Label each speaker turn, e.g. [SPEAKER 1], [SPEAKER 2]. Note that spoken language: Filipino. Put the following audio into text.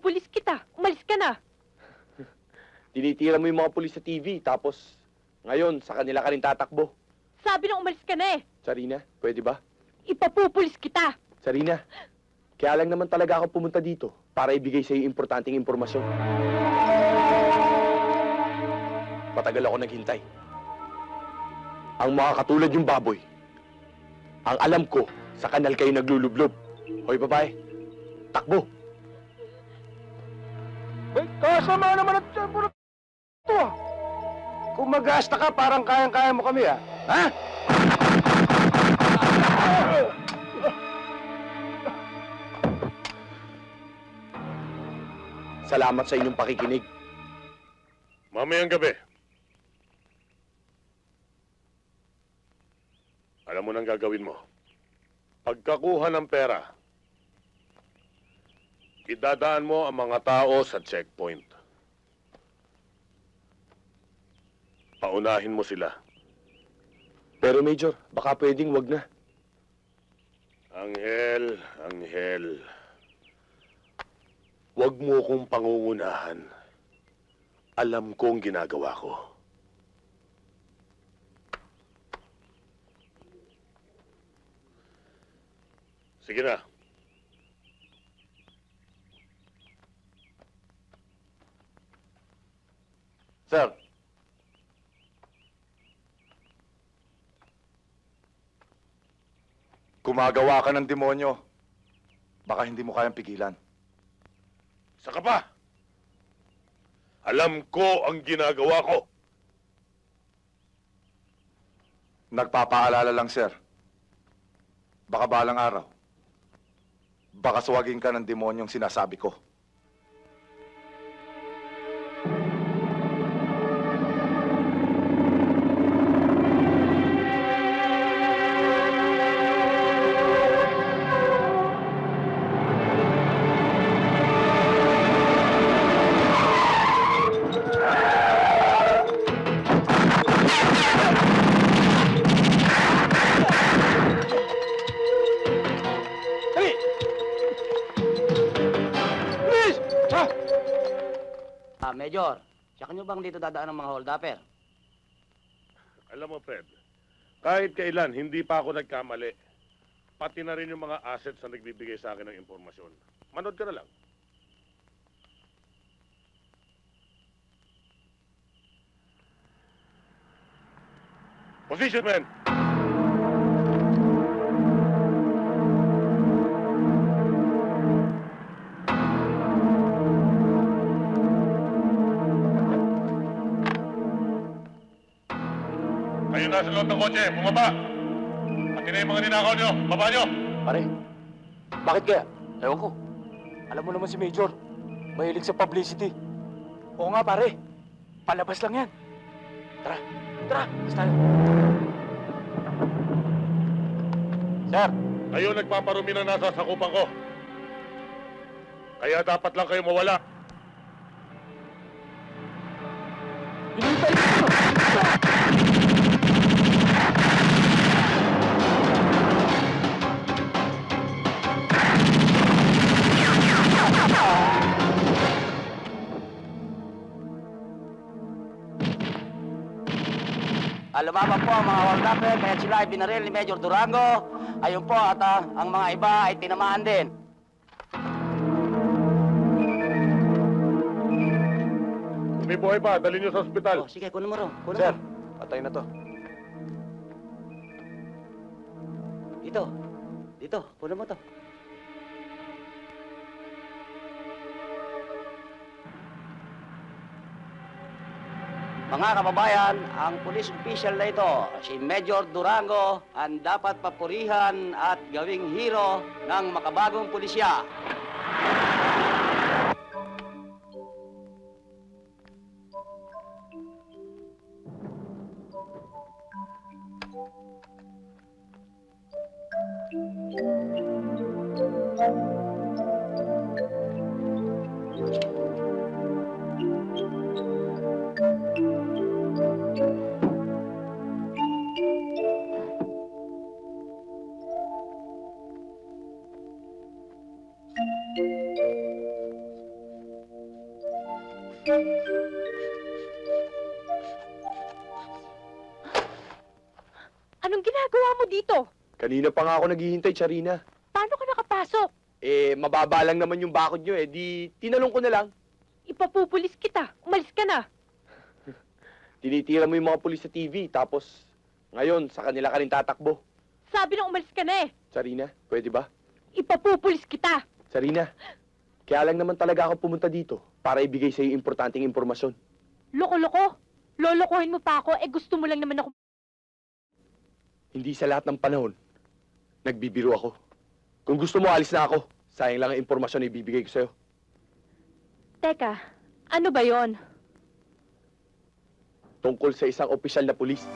[SPEAKER 1] Ipapupulis kita. Umalis ka na.
[SPEAKER 2] Tinitira mo yung mga pulis sa TV, tapos ngayon, sa kanila ka rin tatakbo.
[SPEAKER 1] Sabi nang umalis ka na eh.
[SPEAKER 2] Sarina, pwede ba?
[SPEAKER 1] Ipapupulis kita.
[SPEAKER 2] Sarina, kaya lang naman talaga ako pumunta dito para ibigay sa iyo importanteng impormasyon. Matagal ako naghintay. Ang mga katulad yung baboy, ang alam ko, sa kanal kayo naglulublob. Hoy babae, takbo!
[SPEAKER 3] Kasama naman at na ito ah. Kung mag-gasta ka, parang kayang-kaya mo kami ah. Ha?
[SPEAKER 2] Salamat sa inyong pakikinig.
[SPEAKER 4] Mamayang gabi. Alam mo nang gagawin mo. Pagkakuha ng pera, idadaan mo ang mga tao sa checkpoint. Paunahin mo sila.
[SPEAKER 2] Pero Major, baka pwedeng wag na.
[SPEAKER 4] Anghel, Anghel. Huwag mo kong pangungunahan. Alam kong ginagawa ko. Sige na.
[SPEAKER 3] Sir. Gumagawa ka ng demonyo. Baka hindi mo kayang pigilan.
[SPEAKER 4] Saka pa. Alam ko ang ginagawa ko.
[SPEAKER 3] Nagpapaalala lang, sir. Baka balang araw. Baka suwagin ka ng demonyong sinasabi ko.
[SPEAKER 5] Ah, Major, tsaka nyo bang dito dadaan ng mga hold-upper?
[SPEAKER 4] Alam mo, Fred, kahit kailan, hindi pa ako nagkamali. Pati na rin yung mga assets na nagbibigay sa akin ng impormasyon. Manood ka na lang. Position, man! Kayo nasa loob ng kotse, bumaba! Pati na yung mga ninakaw nyo, baba nyo!
[SPEAKER 3] Pare, bakit kaya? Ewan ko. Alam mo naman si Major, mahilig sa publicity. Oo nga pare, palabas lang yan. Tara, tara, basta tayo. Sir,
[SPEAKER 4] Kayo nagpaparumi na nasa sakupan ko. Kaya dapat lang kayo mawala.
[SPEAKER 5] Ah, lumabas po ang mga hold-upper, kaya sila ay binaril ni Major Durango. Ayun po, at ah, ang mga iba ay tinamaan din.
[SPEAKER 4] May buhay pa, dali nyo sa ospital.
[SPEAKER 5] Oh, sige, kunin mo ro. Kunin
[SPEAKER 3] sir,
[SPEAKER 5] mo.
[SPEAKER 3] patay na to.
[SPEAKER 5] Dito. Dito, kunin mo to. Mga kababayan, ang police official na ito, si Major Durango, ang dapat papurihan at gawing hero ng makabagong pulisya.
[SPEAKER 1] Anong ginagawa mo dito?
[SPEAKER 2] Kanina pa nga ako naghihintay, Charina.
[SPEAKER 1] Paano ka nakapasok?
[SPEAKER 2] Eh, mababa lang naman yung bakod nyo eh. Di, tinanong ko na lang.
[SPEAKER 1] Ipapupulis kita. Umalis ka na.
[SPEAKER 2] Tinitira mo yung mga pulis sa TV, tapos ngayon, sa kanila ka rin tatakbo.
[SPEAKER 1] Sabi na umalis ka na eh.
[SPEAKER 2] Sarina, pwede ba?
[SPEAKER 1] Ipapupulis kita.
[SPEAKER 2] Sarina, kaya lang naman talaga ako pumunta dito para ibigay sa iyo importanteng impormasyon.
[SPEAKER 1] Loko-loko. Lolokohin mo pa ako, eh gusto mo lang naman ako.
[SPEAKER 2] Hindi sa lahat ng panahon, nagbibiro ako. Kung gusto mo, alis na ako. Sayang lang ang impormasyon na ibibigay ko sa'yo.
[SPEAKER 1] Teka, ano ba yon?
[SPEAKER 2] Tungkol sa isang opisyal na pulis.